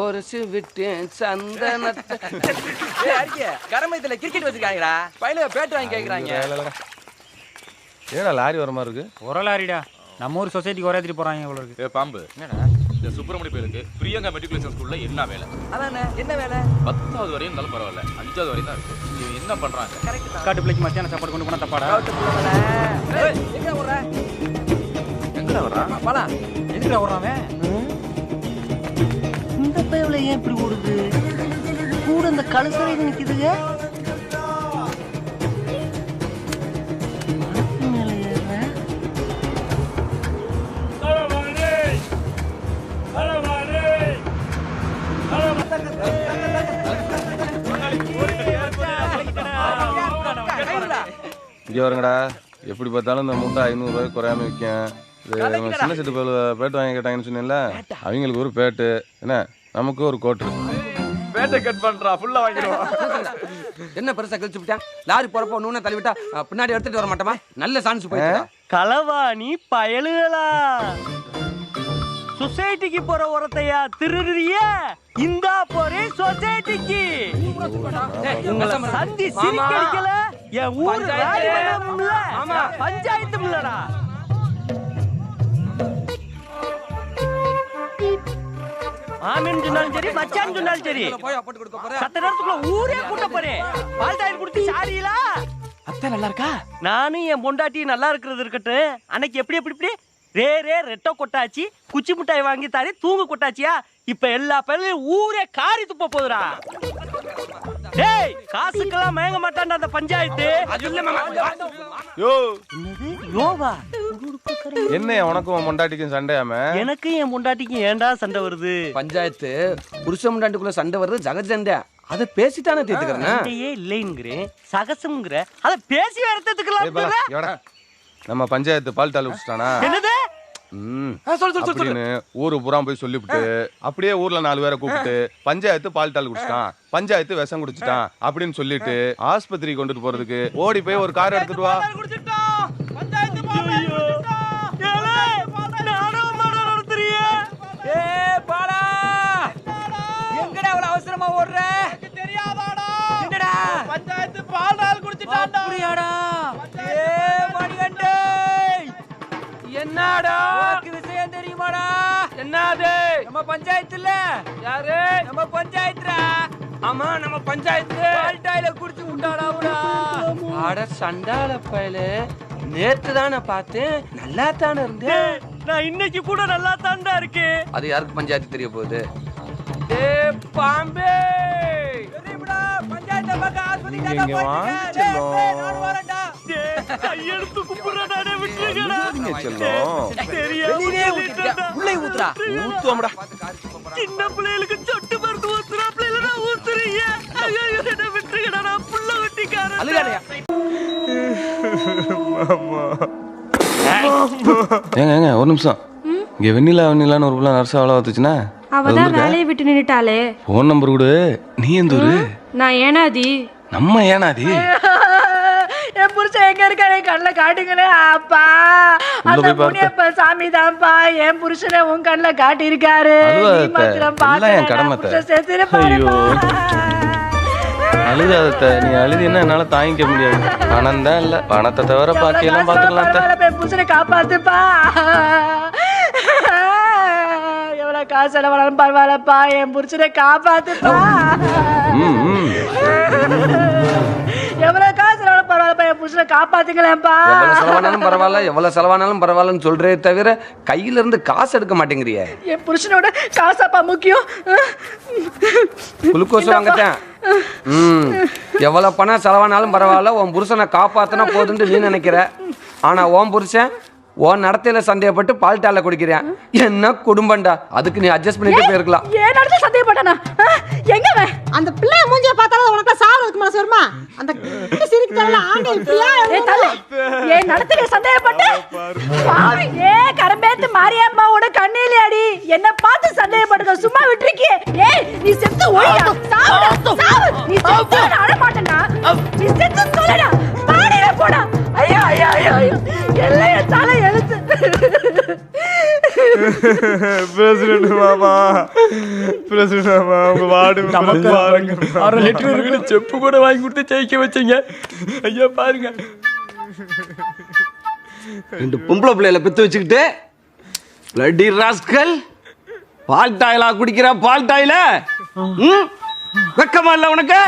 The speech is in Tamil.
ஒரு விட்டேன் சந்தனத்தை. கரமயத்துல கிரிக்கெட் வச்சிருக்காங்கடா பையல பேட்டு வாங்கி கேக்குறாங்க. ஏடா லாரி வர மாதிரி இருக்கு? ஒரு லாரிடா. நம்ம ஊர் சொசைட்டிக்கு ஒரே திருப்பி போறாங்க இவ்வளோ இருக்கு. ஏ பாம்பு. இந்த சுப்பிரமணிய பேருக்கு பிரியங்கா மெட்ரிகுலேஷன் ஸ்கூல்ல என்ன வேலை? அதானே என்ன வேலை? பத்தாவது வரையும் இருந்தாலும் பரவாயில்ல. அஞ்சாவது வரையும் தான் இருக்கு. இவங்க என்ன பண்றாங்க? காட்டு பிள்ளைக்கு மத்தியான சாப்பாடு கொண்டு போனா தப்பாடா? எங்க ஓடுற? எங்கடா வரா பாலா இந்த பயவுல ஏன் இப்படி ஓடுது? கூட இந்த கழுசரை ஏறுறேன். இங்கே வருங்கடா எப்படி பார்த்தாலும் இந்த மூட்டை ஐநூறுரூவாய்க்கு குறையாம விற்கும். இது சின்ன சிட்டு பேட்டு வாங்கி கேட்டாங்கன்னு சொன்னேன்ல. அவங்களுக்கு ஒரு பேட்டு. என்ன? நமக்கு ஒரு கோட்டு பேட்டை கட் பண்றா ஃபுல்லா வாங்கிடுவோம் என்ன பெருசா கழிச்சு விட்டான் லாரி போறப்ப ஒண்ணு தள்ளி விட்டா பின்னாடி எடுத்துட்டு வர மாட்டோமா? நல்ல சான்ஸ் போயிட்டு களவாணி பயலுகளா? சொசைட்டிக்கு போற உரத்தையா திருடுறிய? இந்தா போறேன் சொசைட்டிக்கு. உங்களை சந்தி சிரிக்கடிக்கல என் ஊர் பஞ்சாயத்து. இல்லடா மாமன் சொன்னாலும் சரி மச்சான் சொன்னாலும் சரி. போய் போட்டு கொடுக்க போற சத்த நேரத்துக்குள்ள ஊரே கூட்ட போறேன். பால் தாயில் குடிச்சு சாரியிலா? அத்தை நல்லா இருக்கா? நானும் என் பொண்டாட்டி நல்லா இருக்கிறது இருக்கட்டும். அன்னைக்கு எப்படி எப்படி இப்படி ரே ரே ரெட்டோ கொட்டாச்சி குச்சி மிட்டாய் வாங்கி தாரி தூங்கு கொட்டாச்சியா? இப்ப எல்லா பேரும் ஊரே காரி துப்ப போகுதுடா. டேய் காசுக்கெல்லாம் மயங்க மாட்டான்டா அந்த பஞ்சாயத்து. யோ. என்னது? யோவா என்ன உனக்கும் உன் பொண்டாட்டிக்கும் சண்டையாம? எனக்கு என் பொண்டாட்டிக்கும் ஏன்டா சண்டை வருது? பஞ்சாயத்து புருஷ முண்டாண்டுக்குள்ள சண்டை வருது ஜகஜண்டை அதை பேசித்தானே தீர்த்துக்கிறேன். சண்டையே இல்லைங்கிறேன் சகசம்ங்கிற. அத பேசி ஏய் வாடா. நம்ம பஞ்சாயத்து பால் டால் விட்டுட்டானா என்னது? ம். அப்படின்னு ஊரு பூரா போய் சொல்லிவிட்டு அப்படியே ஊர்ல நாலு பேரை கூப்பிட்டு பஞ்சாயத்து பால் டால் குடிச்சிட்டான் பஞ்சாயத்து விஷம் குடிச்சிட்டான் அப்படின்னு சொல்லிட்டு ஆஸ்பத்திரி கொண்டுட்டு போறதுக்கு ஓடி போய் ஒரு கார் எடுத்துட்டு வா. ஏ பாலா எங்கடா அவ்வளவு அவசரமா ஓடுற? தெரியாதாடா. என்னடா? பஞ்சாயத்து பால் நாள் குடிச்சிட்டான்டா. என்னடா? விஷயம் தெரியுமாடா? என்னது? நம்ம பஞ்சாயத்துல. யாரு? நம்ம பஞ்சாயத்துடா ஆமா நம்ம பஞ்சாயத்து. பால்டாயில குடிச்சு உண்டாடாவுடா அட சண்டால பயல. நேத்து தானே பார்த்தேன். நல்லா தானே இருந்தேன் நான் இன்னைக்கு கூட நல்லா தாண்டா இருக்கேன். அது யாருக்கு பஞ்சாயத்து தெரிய போகுது? ஏ பாம்பே. பஞ்சாயத்து பக்கம் ஆஸ்பத்திரி போயிட்டு வாங்க இருக்க. செல்லம். வெளியிலே ஊத்திட்டியா? உள்ளே ஊத்துறா ஊத்துவோம்டா. சின்ன பிள்ளைகளுக்கு சொட்டு மருந்து ஊத்துறா பிள்ளைல ஊத்துறீங்க. ஐயோ என்ன விட்டுருக்கடா நான் புள்ள வெட்டிக்காரன். அழுகாதயா ஏங்க ஏங்க ஒரு நிமிஷம். இங்க வெண்ணிலா வெண்ணிலான்னு ஒரு பிள்ளை நர்ஸ் அவ்வளோ வந்துச்சுன்னா அவதான் வேலையை விட்டு நின்னுட்டாளே. ஃபோன் நம்பர் கொடு. நீ எந்த ஊரு? நான் ஏனாதி. நம்ம ஏனாதி? புருஷன் எங்க இருக்காரு? கண்ணுல காட்டுங்களே அப்பா அந்த. முனியப்ப சாமி தான்ப்பா என் புருஷனை உன் கண்ணுல காட்டி இருக்காரு அழுவாத நீ. மாத்திரம். அழுதாத நீ அழுதினா என்னால தாங்கிக்க முடியாது. பணம் தான் இல்ல. பணத்தை தவிர பாக்கி எல்லாம் பாத்துக்கலாம் புருஷனை காப்பாத்துப்பா. எவ்வளவு காசு செலவானாலும் பரவாயில்லப்பா. என் புருஷனை காப்பாத்துப்பா. எவ்வளவு காசு புருஷனை காப்பாத்துங்களேன்ப்பா. எவ்வளவு செலவானாலும் பரவாயில்ல எவ்வளவு செலவானாலும் பரவாயில்லன்னு சொல்றே தவிர கையில இருந்து காசு எடுக்க மாட்டேங்கிறியே. என் புருஷனோட காசாப்பா முக்கியம். குளுக்கோஸ் வாங்கத்தேன் ம் எவ்வளவு பணம் செலவானாலும் பரவாயில்ல உன் புருஷனை காப்பாத்தினா போதுன்னு நீ நினைக்கிற. ஆனா உன் புருஷன் உன் நடத்தையில சந்தேகப்பட்டு பால் டால குடிக்கிறேன். என்ன குடும்பம்டா? அதுக்கு நீ அட்ஜஸ்ட் பண்ணிட்டு போயிருக்கலாம். ஏன் நடத்த சந்தேகப்பட்டானா? எங்க? அந்த பிள்ளைய மூஞ்சிய பார்த்தாலும் உனக்கு வருமா அந்த சிரிக்கு தரல ஆண்டி இப்படியா? ஏய், தள்ளு. ஏன் நடத்தையில சந்தேகப்பட்டு? பாவி, ஏ கரம்பேத்து மாரியம்மாவோட கண்ணிலே அடி. என்ன பார்த்து சந்தேகப்படுங்க சும்மா விட்டுருக்கியே. ஏய் நீ செத்து ஒழியா சாவு சாவு. நீ செத்து நான் அழ மாட்டேன்டா நீ செத்து சொல்லடா. பாடியில போடா. ஐயோ ஐயோ ஐயோ என் தலை எழுத்து. பிரசிடென்ட் மாமா அரை லிட்டர் இருக்கிற செப்பு கூட வாங்கி கொடுத்து ஜெயிக்க வச்சீங்க. ஐயா பாருங்க. ரெண்டு பொம்பளை பிள்ளைகளை பெத்து வச்சுக்கிட்டு பிளட்டி ராஸ்கல் பால் டாயிலா குடிக்கிற பால் டாயில? வெக்கமா இல்ல உனக்கு?